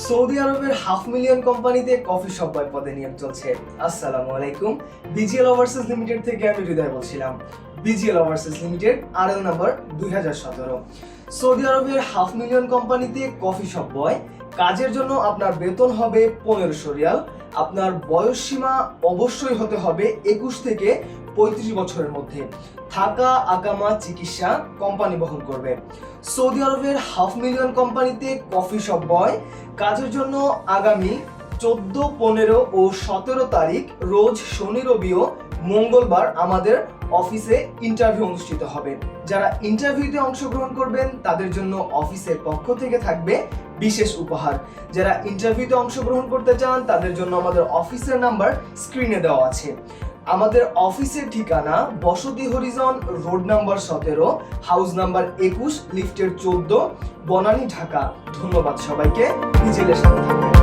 Saudi আরবের half million কোম্পানিতে coffee shop পদে নিয়োগ চলছে। আসসালামু আলাইকুম। বিজিএল ওভারসিজ লিমিটেড থেকে আমি হৃদয় বলছিলাম। BGL overseas limited RL number দুই হাজার সতেরো। সৌদি আরবের হাফ মিলিয়ন কোম্পানিতে কফি শপ বয়, কাজের জন্য আপনার বেতন হবে পনেরোশো রিয়াল। আপনার বয়স সীমা অবশ্যই হতে হবে একুশ থেকে পঁয়ত্রিশ বছরের মধ্যে। থাকা আকামা চিকিৎসা কোম্পানি বহন করবে। সৌদি আরবের হাফ মিলিয়ন কোম্পানিতে কফি শপ বয় কাজের জন্য আগামী চোদ্দ, পনেরো ও সতেরো তারিখ রোজ শনি রবি ও মঙ্গলবার আমাদের অফিসে ইন্টারভিউ অনুষ্ঠিত হবে। যারা ইন্টারভিউতে অংশগ্রহণ করবেন, তাদের জন্য অফিসের পক্ষ থেকে থাকবে বিশেষ উপহার। যারা ইন্টারভিউতে অংশগ্রহণ করতে চান, তাদের জন্য আমাদের অফিসের নাম্বার স্ক্রিনে দেওয়া আছে। আমাদের অফিসের ঠিকানা বসতি হরিজন রোড নাম্বার সতেরো, হাউস নাম্বার একুশ, লিফটের চোদ্দ, বনানী ঢাকা। ধন্যবাদ সবাইকে। নিজেদের সাথে থাকবেন।